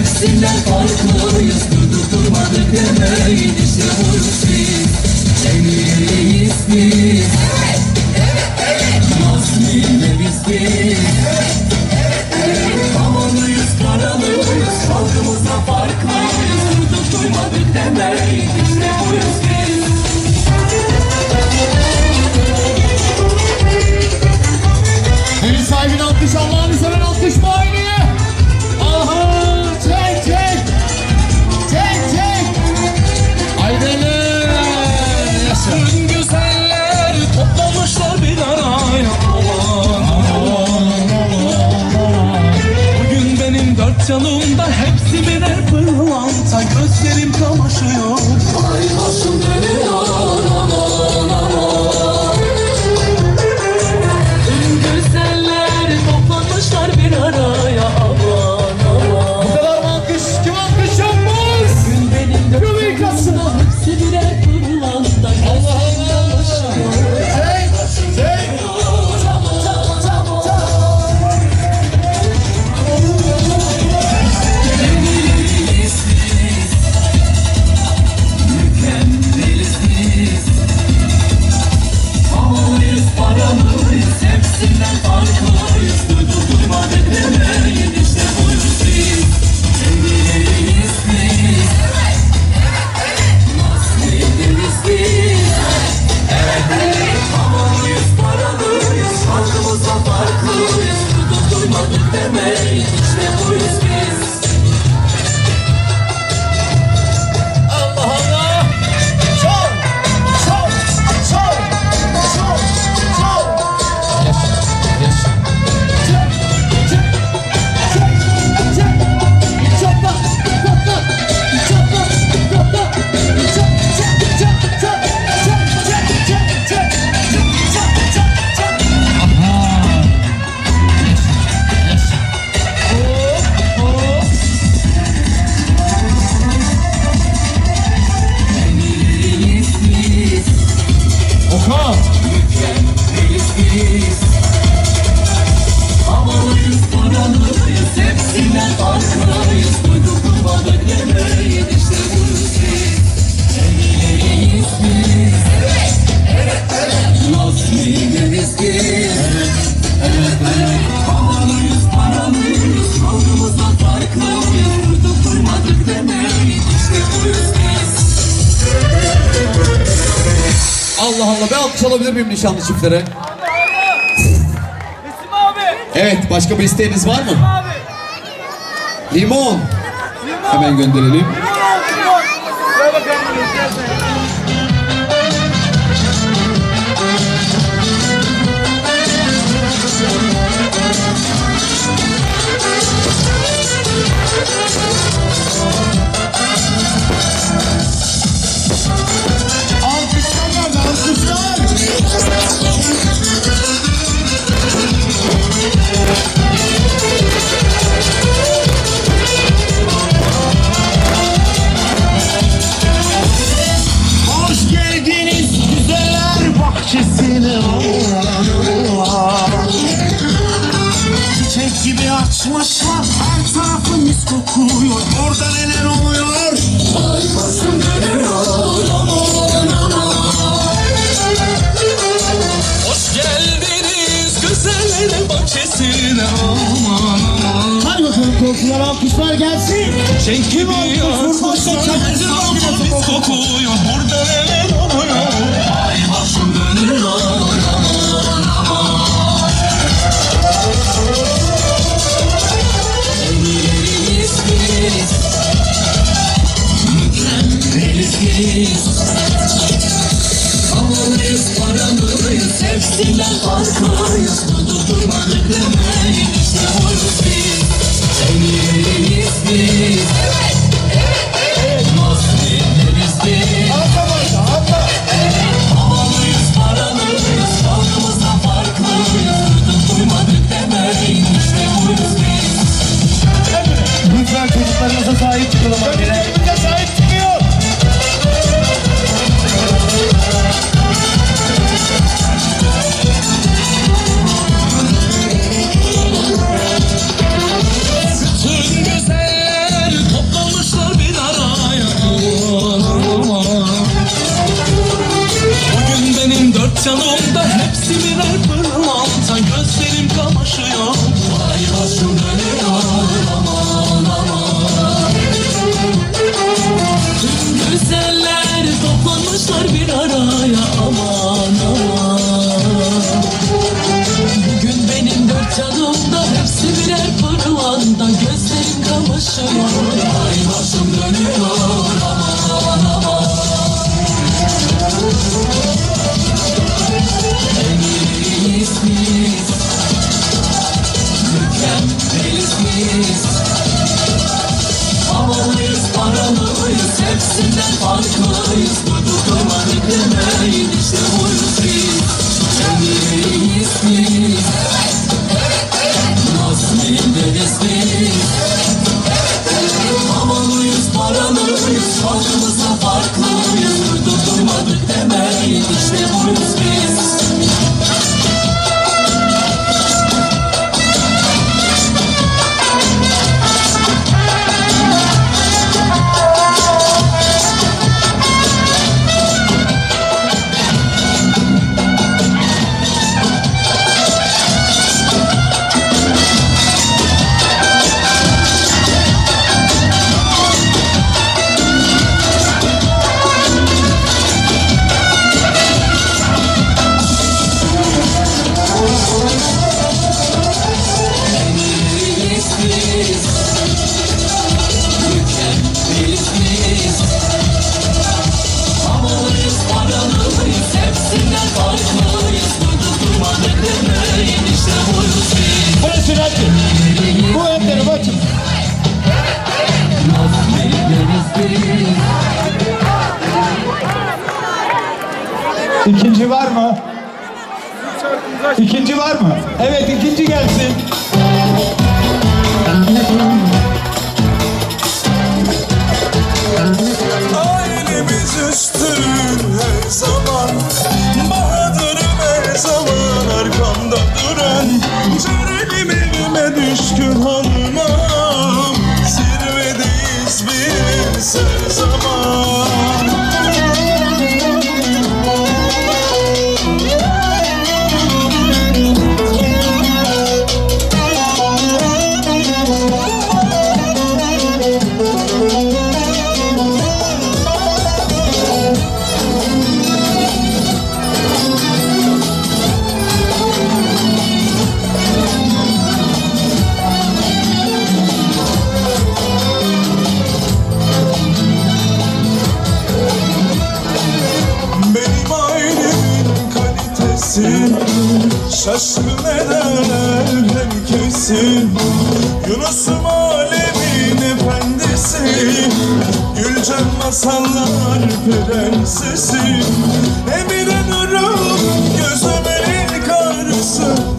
Hepsinden farklıyız. Durduk durmadık demeyin işte buyuz alkış alabilir miyim nişanlı çiftlere? Abi, abi. Evet, başka bir isteğiniz var mı? Limon. Limon. Hemen gönderelim. Limon, limon. Thank you. var mı? İkinci var mı? Evet ikinci gelsin. Gülecek masallar prensesim Emine nurum gözümün karısı.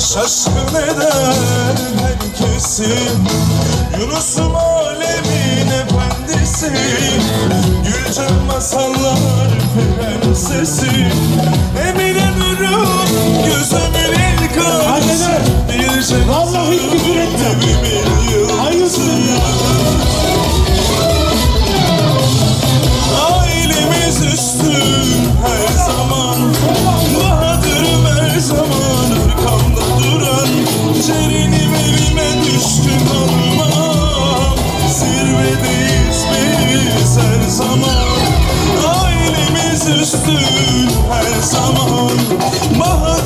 Şaşkın eder herkesi Yunus'um alemin efendisi Gülcan masallar prensesi Emine nurum gözümün ilk aşkı Bir cennet Vallahi küfür ettim. Hayırsın Ailemiz üstün. üstün her zaman. Bahar